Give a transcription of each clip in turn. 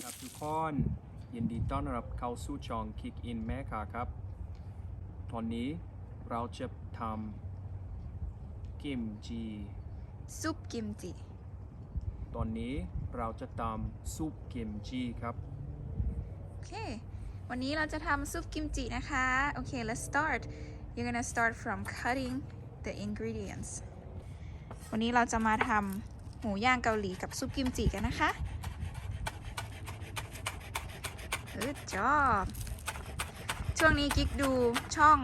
ครับทุกคนยินดีต้อนรับเข้าสู่ช่อง Kick In แม่ขาครับ ตอนนี้เราจะทำกิมจีซุปกิมจิ ตอนนี้เราจะทำซุปกิมจีครับ โอเค วันนี้เราจะทำซุปกิมจินะคะ โอเค let's start you're gonna start from cutting the ingredients วันนี้เราจะมาทำหมูย่างเกาหลีกับซุปกิมจิกันนะคะ Good job ช่วงนี้กิ๊กดูช่อง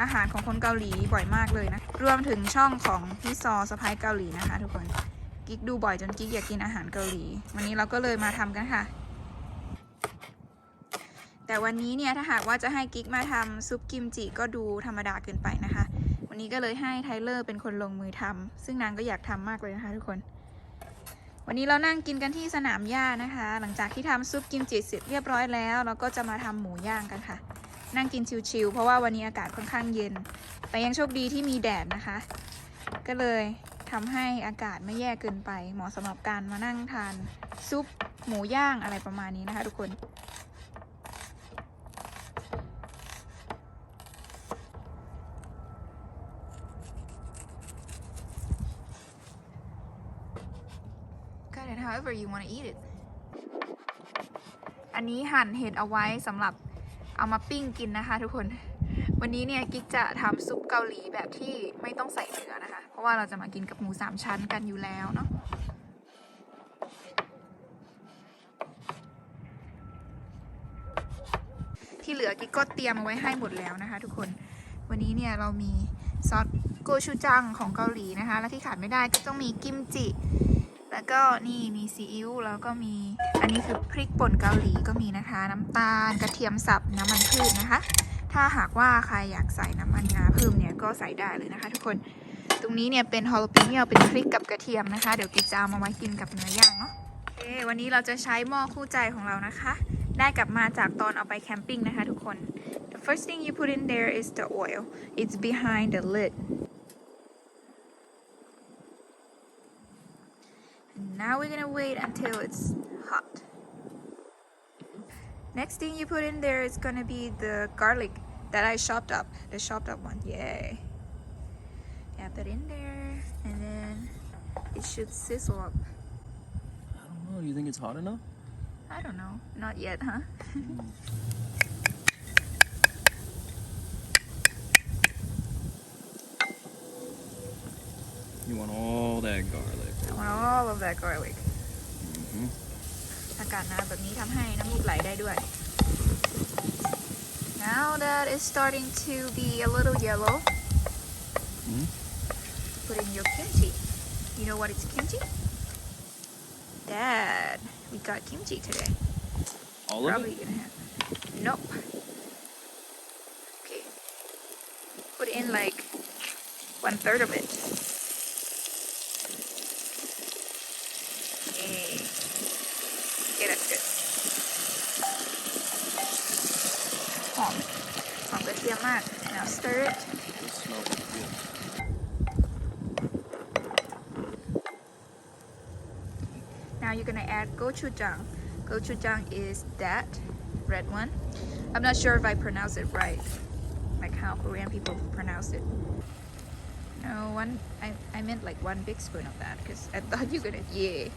อาหารของคนเกาหลีบ่อยมากเลยนะ รวมถึงช่องของพี่ซอสะพ้ายเกาหลีนะคะ ทุกคนกิ๊กดูบ่อยจนกิ๊กอยากกินอาหารเกาหลี วันนี้เราก็เลยมาทำกันค่ะ แต่วันนี้เนี่ยถ้าหากว่าจะให้กิ๊กมาทำซุปกิมจิก็ดูธรรมดาเกินไปนะคะ นี้ก็เลยให้ไทเลอร์เป็นคนลงมือทำซึ่งนางก็อยากทำมากเลยนะคะทุกคน วันนี้เรานั่งกินกันที่สนามหญ้านะคะ หลังจากที่ทำซุปกิมจิเสร็จเรียบร้อยแล้ว เราก็จะมาทำหมูย่างกันค่ะ นั่งกินชิวๆเพราะว่าวันนี้อากาศค่อนข้างเย็น แต่ยังโชคดีที่มีแดดนะคะ ก็เลยทำให้อากาศไม่แย่เกินไป เหมาะสำหรับการมานั่งทานซุปหมูย่างอะไรประมาณนี้นะคะ ทุกคน however you want to eat it อันนี้หั่นเห็ดเอาไว้สำหรับเอามาปิ้งกินนะคะ ทุกคน วันนี้เนี่ยกิ๊กจะทำซุปเกาหลีแบบที่ไม่ต้องใส่เนื้อนะคะ เพราะว่าเราจะมากินกับหมูสามชั้นกันอยู่แล้วเนาะที่เหลือกิ๊กก็เตรียมเอาไว้ให้หมดแล้วนะคะ ทุกคน วันนี้เนี่ยเรามีซอสโกชูจังของเกาหลีนะคะ และที่ขาดไม่ได้ก็ต้องมีกิมจิ แล้วก็นี่มีซีอิ๊วแล้วก็มีอันนี้คือพริกป่นเกาหลีก็มีนะคะ น้ำตาลกระเทียมสับน้ำมันพืชนะคะ ถ้าหากว่าใครอยากใส่น้ำมันงาเพิ่มเนี่ยก็ใส่ได้เลยนะคะ ทุกคนตรงนี้เนี่ยเป็นฮอลเปเนียเป็นพริกกับกระเทียมนะคะ เดี๋ยวกิจามาไว้กินกับเนื้อย่างเนาะโอเควันนี้เราจะใช้หม้อคู่ใจของเรานะคะ ได้กลับมาจากตอนเอาไปแคมปิ้งนะคะทุกคน The first thing you put in there is the oil it's behind the lid now we're gonna wait until it's hot. Next thing you put in there is gonna be the garlic that I chopped up the chopped up one. Yay. Add that in there and then it should sizzle up. I don't know. You think it's hot enough? I don't know. Not yet huh mm. you want all that garlic I want all of that garlic Mhm. อากาศหนาวแบบนี้ทำให้น้ำมูกไหลได้ด้วย Now that is starting to be a little yellow Mhm. put in your kimchi you know what is kimchi Dad we got kimchi today all of probably it gonna have nope okay put in like one third of it Stir it. Now you're gonna add gochujang. Gochujang is that red one. I'm not sure if I pronounce it right. Like how Korean people pronounce it. No one I, I meant like one big spoon of that because I thought you were gonna yeah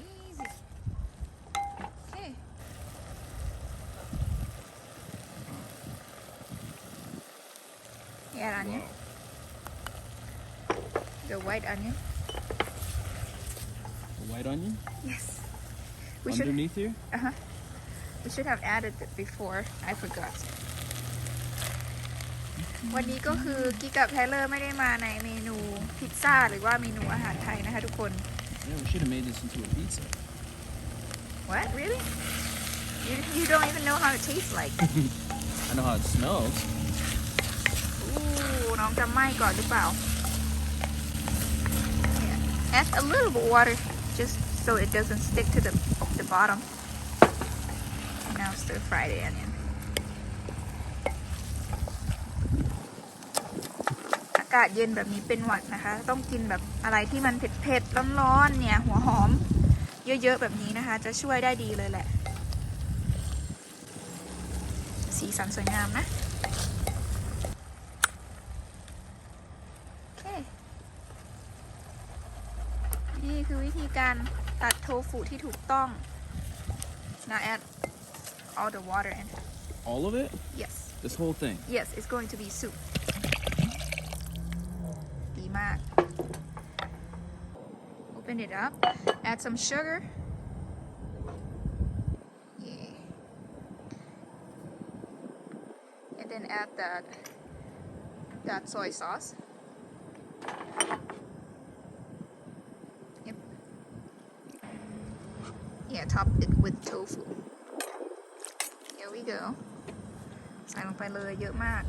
easy okay yeah onion wow the white onion the white onion yes we should underneath here uh-huh we should have added it before I forgot วันนี้ก็คือกิ๊กกับไทเลอร์ไม่ได้มาในเมนูพิซซ่าหรือว่าเมนูอาหารไทยนะคะทุกคน yeah we should have made this into a pizza What really you, you don't even know how it tastes like I know how it smells อู้น้องจะไหม้ก่อนหรือเปล่า Yeah. Add a little bit water just so it doesn't stick to the, the bottom. Now stir fry the onion. อากาศเย็นแบบนี้เป็นหวัดนะคะ ต้องกินแบบอะไรที่มันเผ็ดๆร้อนๆเนี่ย หัวหอม เยอะๆแบบนี้นะคะ จะช่วยได้ดีเลยแหละ สีสันสวยงามนะ โอเค นี่คือวิธีการตัดโทฟูที่ถูกต้อง now add all the water in All of it? yes This whole thing? yes it's going to be soup ดีมาก open it up add some sugar yeah and then add that that soy sauce yep yeah top it with tofu here we go ใส่ลงไปเลยเยอะมาก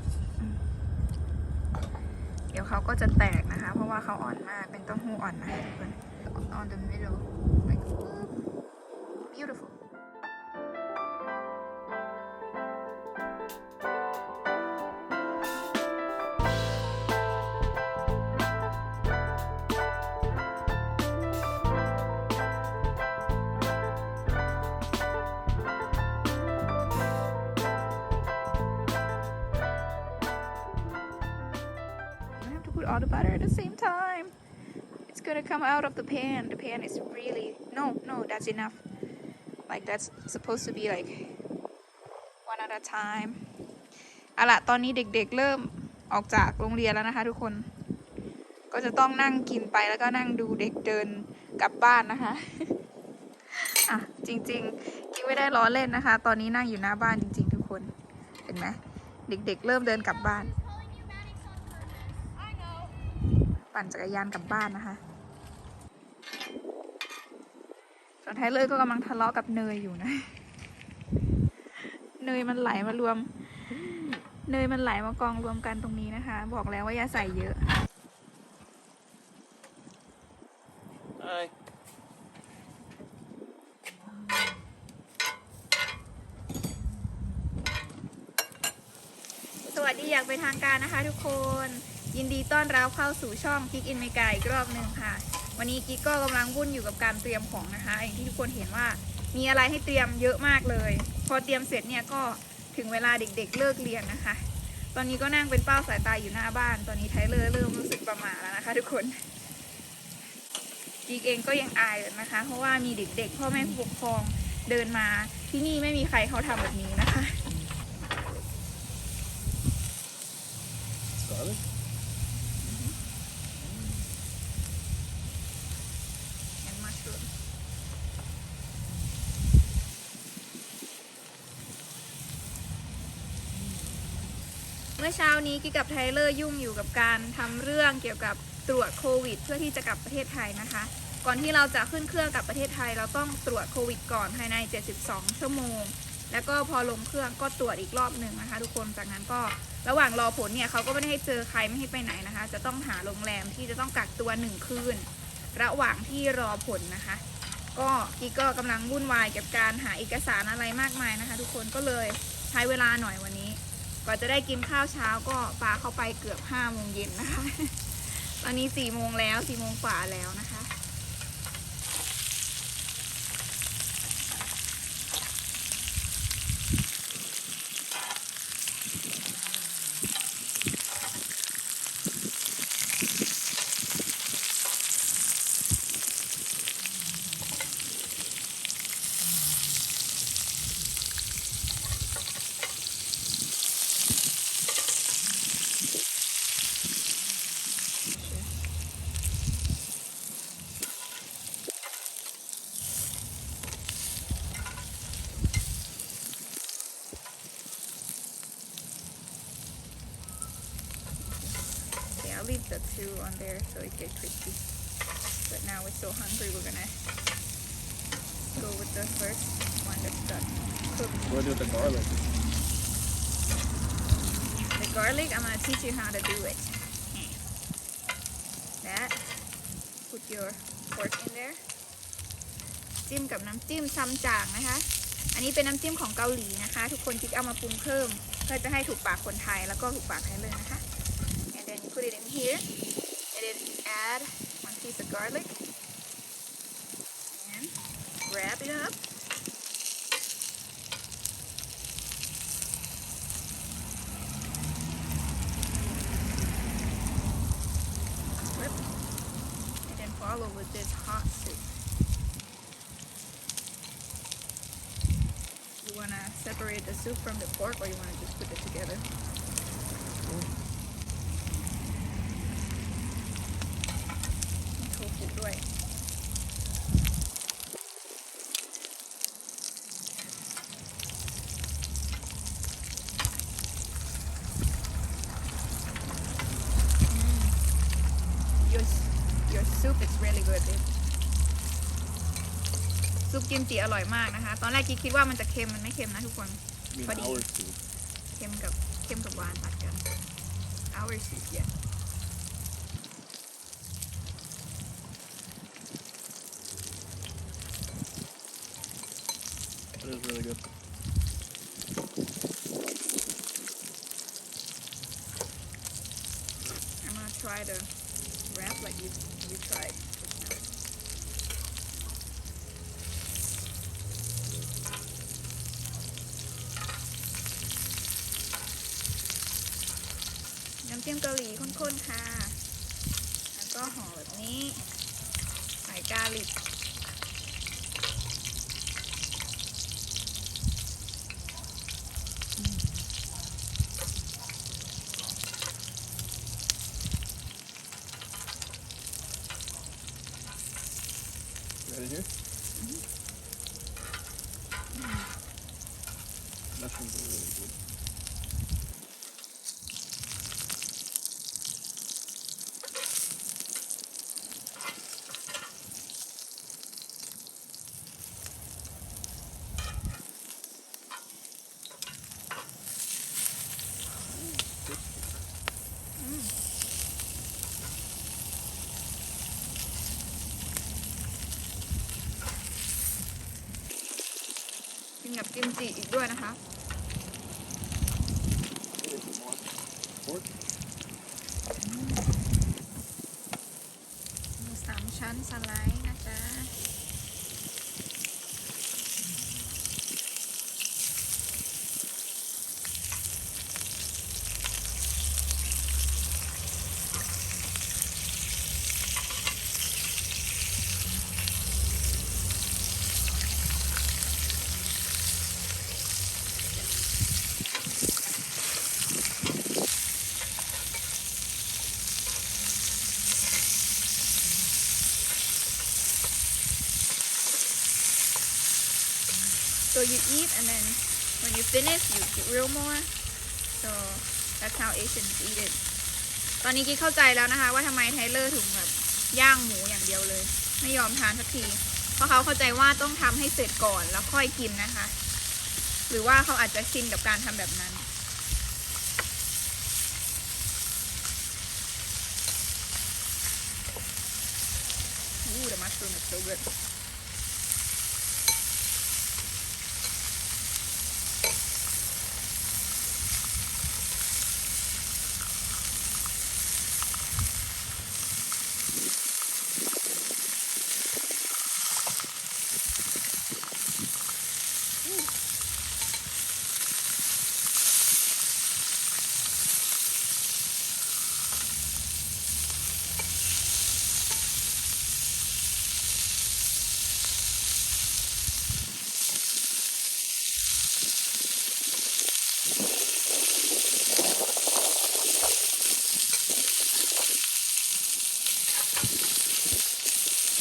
เดี๋ยวเขาก็จะแตกนะคะ เพราะว่าเขาอ่อนมาก เป็นเต้าหู้อ่อนนะทุกคน on the middle like beautiful all the butter at the same time. It's gonna come out of the pan. The pan is really no, no, that's enough. Like that's supposed to be like one at a time. เอาละตอนนี้เด็กๆเริ่มออกจากโรงเรียนแล้วนะคะทุกคน ก็จะต้องนั่งกินไปแล้วก็นั่งดูเด็กเดินกลับบ้านนะคะ อะจริงๆกิ๊กไม่ได้ล้อเล่นนะคะ ตอนนี้นั่งอยู่หน้าบ้านจริง ๆ ทุกคน เห็นไหมเด็กๆเริ่มเดินกลับบ้าน ปั่นจักรยานกลับบ้านนะคะส่วนไทเลอร์ก็กำลังทะเลาะกับเนยอยู่นะ เนยมันไหลมารวม เนยมันไหลมากองรวมกันตรงนี้นะคะ บอกแล้วว่าอย่าใส่เยอะ Hi. สวัสดีอย่างเป็นทางการนะคะทุกคน ยินดีต้อนรับเข้าสู่ช่องกิ๊กอินเมกาอีกรอบหนึ่งค่ะ วันนี้กิ๊กก็กำลังวุ่นอยู่กับการเตรียมของนะคะ อย่างที่ทุกคนเห็นว่ามีอะไรให้เตรียมเยอะมากเลย พอเตรียมเสร็จเนี่ยก็ถึงเวลาเด็กๆเลิกเรียนนะคะ ตอนนี้ก็นั่งเป็นเป้าสายตาอยู่หน้าบ้าน ตอนนี้ไทเลอร์เริ่มรู้สึกประหม่าแล้วนะคะ ทุกคนกิ๊กเองก็ยังอายนะคะ เพราะว่ามีเด็กๆพ่อแม่ผู้ปกครองเดินมาที่นี่ไม่มีใครเขาทำแบบนี้นะคะ Garlic? and mushroom เช้านี้กิ๊กกับไทเลอร์ยุ่งอยู่กับการทำเรื่องเกี่ยวกับตรวจโควิด เพื่อที่จะกลับประเทศไทยนะคะ ก่อนที่เราจะขึ้นเครื่องกลับประเทศไทย เราต้องตรวจโควิด ก่อนภายใน 72 ชั่วโมง แล้วก็พอลงเครื่องก็ตรวจอีกรอบหนึ่งนะคะ ทุกคนจากนั้นก็ระหว่างรอผลเนี่ยเขาก็ไม่ได้ให้เจอใครไม่ให้ไปไหนนะคะ จะต้องหาโรงแรมที่จะต้องกักตัวหนึ่งคืน ระหว่างที่รอผลนะคะ ก็กิ๊กก็กำลังวุ่นวายกับการหาเอกสารอะไรมากมายนะคะ ทุกคนก็เลยใช้เวลาหน่อยวันนี้ กว่าจะได้กินข้าวเช้าก็ปาเข้าไปเกือบห้าโมงเย็นนะคะ ตอนนี้สี่โมงแล้วสี่โมงกว่าแล้วนะคะ I'll leave the two on there so it gets crispy. But now we're so hungry, we're gonna go with the first one that's done cooked. What do with the garlic? The garlic, I'm gonna teach you how to do it. That. Put your pork in there. จิ้มกับน้ำจิ้มซัมจางนะคะ อันนี้เป็นน้ำจิ้มของเกาหลีนะคะ ทุกคนจิ๊กเอามาปรุงเพิ่มเพื่อจะให้ถูกปากคนไทยแล้วก็ถูกปากไทยเลยนะคะ and then you put put it in here then add one piece of garlic and wrap it up. And then follow with this hot soup. You wanna separate the soup from the pork or you wanna just put it together? Soup is really good babe ซุปกิมจิอร่อยมากนะคะ ตอนแรกกิ๊กคิดว่ามันจะเค็มมันไม่เค็มนะทุกคน I mean, Buddy. our soup. เค็มกับเค็มกับหวานตัดกัน our soup yeah That is really good. I'm gonna try to wrap like you you tried just now. Yum น้ำจิ้มเกาหลีข้นๆค่ะ แล้วก็ห่อแบบนี้ใส่กาลิก Ready here? Mushrooms are really good. กับกิมจิอีกด้วยนะคะ หมูสามชั้นสไลด์นะจ๊ะ so you eat and then when you finish you grill more so that's how Asians eat it ตอนนี้กิ๊กเข้าใจแล้วนะคะ ว่าทำไมไทเลอร์ถึงแบบย่างหมูอย่างเดียวเลย ไม่ยอมทานสักที เพราะเขาเข้าใจว่าต้องทำให้เสร็จก่อนแล้วค่อยกินนะคะ หรือว่าเขาอาจจะชินกับการทำแบบนั้น Ooh, the mushroom is so good.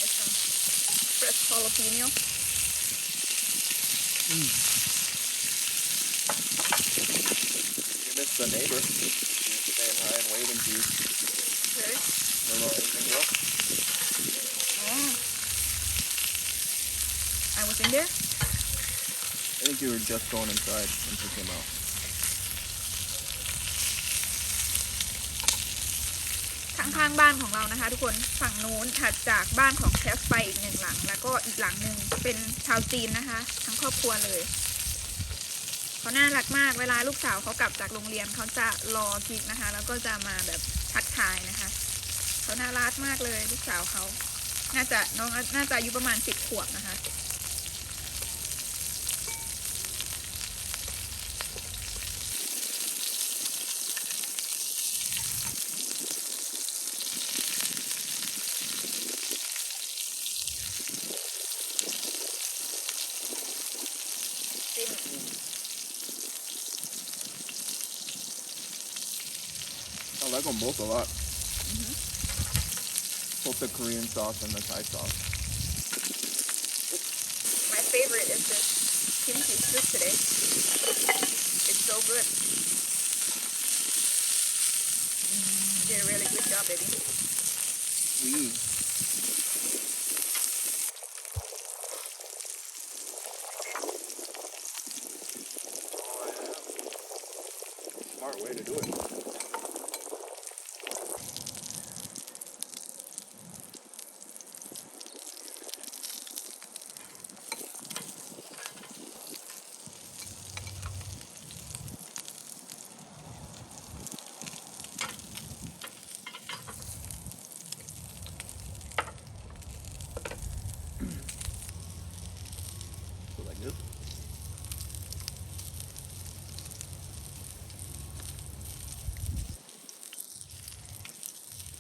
There's some fresh jalapeno. You missed the neighbor. She was saying hi and waving to you. Okay. No, no, anything else? Oh. I was in there. I think you were just going inside when she came out. ข้างๆบ้านของเรานะคะ ทุกคนฝั่งนู้นถัดจากบ้านของแคสไปอีกหนึ่งหลัง แล้วก็อีกหลังหนึ่งเป็นชาวจีนนะคะ ทั้งครอบครัวเลยเขาน่ารักมากเวลาลูกสาวเขากลับจากโรงเรียนเขาจะรอกิกนะคะ แล้วก็จะมาแบบทักทายนะคะเขาน่ารักมากเลยลูกสาวเขาน่าจะน้องน่าจะอายุประมาณสิบขวบนะคะ like them both a lot. Mm-hmm. Both the Korean sauce and the Thai sauce. My favorite is this kimchi soup today. It's so good. You did a really good job, baby. We. Smart way to do it. So like this.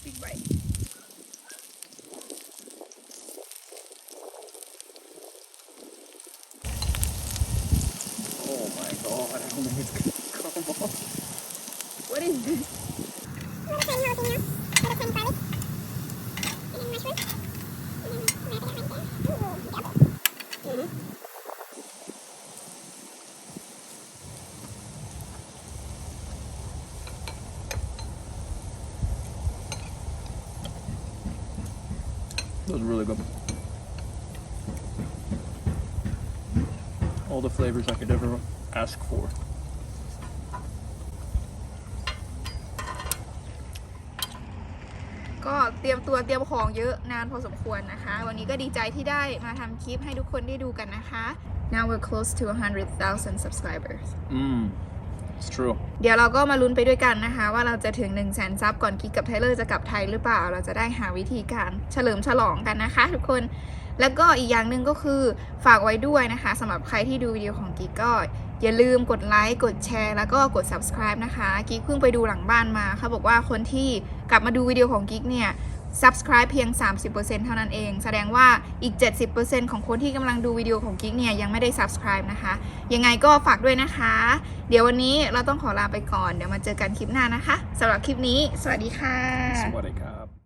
Big bite. Oh my god, I don't think it's gonna come off. What is this? That was really good. All the flavors I could ever ask for. ก็ เตรียมตัวเตรียมของเยอะนานพอสมควรนะคะ วันนี้ก็ดีใจที่ได้มาทำคลิปให้ทุกคนได้ดูกันนะคะ Now we're close to 100,000 subscribers Mmm. It's true. เดี๋ยวเราก็มาลุ้นไปด้วยกันนะคะ ว่าเราจะถึง 1 0 0 0 0แสนซับก่อนกิ๊กกับไทเลอร์จะกลับไทยหรือเปล่า เราจะได้หาวิธีการเฉลิมฉลองกันนะคะ ทุกคนแล้วก็อีกอย่างหนึ่งก็คือฝากไว้ด้วยนะคะสำหรับใครที่ดูวิดีโอของกิ๊กก็ อย่าลืมกดไลค์กดแชร์แล้วก็กด subscribe นะคะกิ๊กเพิ่งไปดูหลังบ้านมาเขาบอกว่าคนที่กลับมาดูวิดีโอของกิ๊กเนี่ย subscribe เพียง 30%เท่านั้นเอง แสดงว่าอีก 70%ของคนที่กำลังดูวิดีโอของกิ๊กเนี่ยยังไม่ได้ subscribe นะคะ ยังไงก็ฝากด้วยนะคะ เดี๋ยววันนี้เราต้องขอลาไปก่อน เดี๋ยวมาเจอกันคลิปหน้านะคะสำหรับคลิปนี้ สวัสดีค่ะ สวัสดีครับ